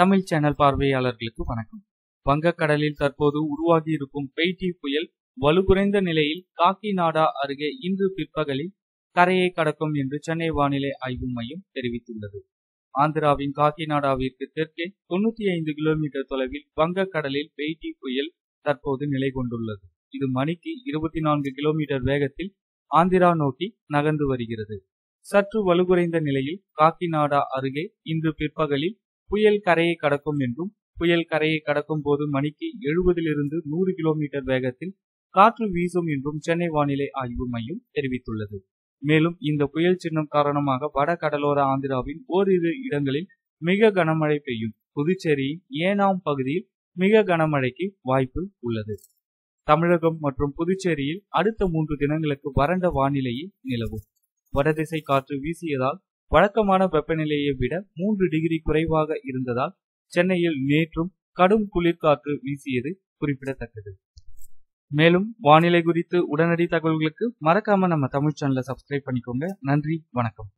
Tamil channel பார்வையாளர்களுக்கு வணக்கம். வங்கக்கடலில் தற்போது உருவாகியிருக்கும் பெய்டி புயல் வலுகுறைந்த நிலையில் காக்கிநாடா அருகே இன்று பிற்பகலில் கரையை கடக்கும் என்று சென்னை வானிலை ஆய்வு மையம் தெரிவித்துள்ளது. ஆந்திராவின் காக்கிநாடாவிற்கு தெற்கே தொண்ணூத்தி ஐந்து கிலோமீட்டர் தொலைவில் வங்கக்கடலில் பெய்டி புயல் தற்போது நிலை கொண்டுள்ளது. இது மணிக்கு இருபத்தி நான்கு கிலோமீட்டர் வேகத்தில் ஆந்திரா நோக்கி நகர்ந்து வருகிறது. சற்று வலுகுறைந்த நிலையில் காக்கிநாடா அருகே இன்று பிற்பகலில் புயல் கரையை கடக்கும் என்றும் புயல் கரையை கடக்கும் போது மணிக்கு எழுபதிலிருந்து நூறு கிலோமீட்டர் வேகத்தில் காற்று வீசும் என்றும் சென்னை வானிலை ஆய்வு மையம் தெரிவித்துள்ளது. மேலும் இந்த புயல் சின்னம் காரணமாக வட கடலோர ஆந்திராவின் ஓரிரு இடங்களில் மிக கனமழை பெய்யும். புதுச்சேரியின் ஏனாம் பகுதியில் மிக கனமழைக்கு வாய்ப்பு உள்ளது. தமிழகம் மற்றும் புதுச்சேரியில் அடுத்த மூன்று தினங்களுக்கு வறண்ட வானிலையே நிலவும். வடதிசை காற்று வீசியதால் வழக்கமான வெப்பநிலையை விட மூன்று டிகிரி குறைவாக இருந்ததால் சென்னையில் நேற்றும் கடும் குளிர்காற்று வீசியது குறிப்பிடத்தக்கது. மேலும் வானிலை குறித்து உடனடி தகவல்களுக்கு மறக்காம நம்ம தமிழ் சேனலை சப்ஸ்கிரைப் பண்ணிக்கோங்க. நன்றி வணக்கம்.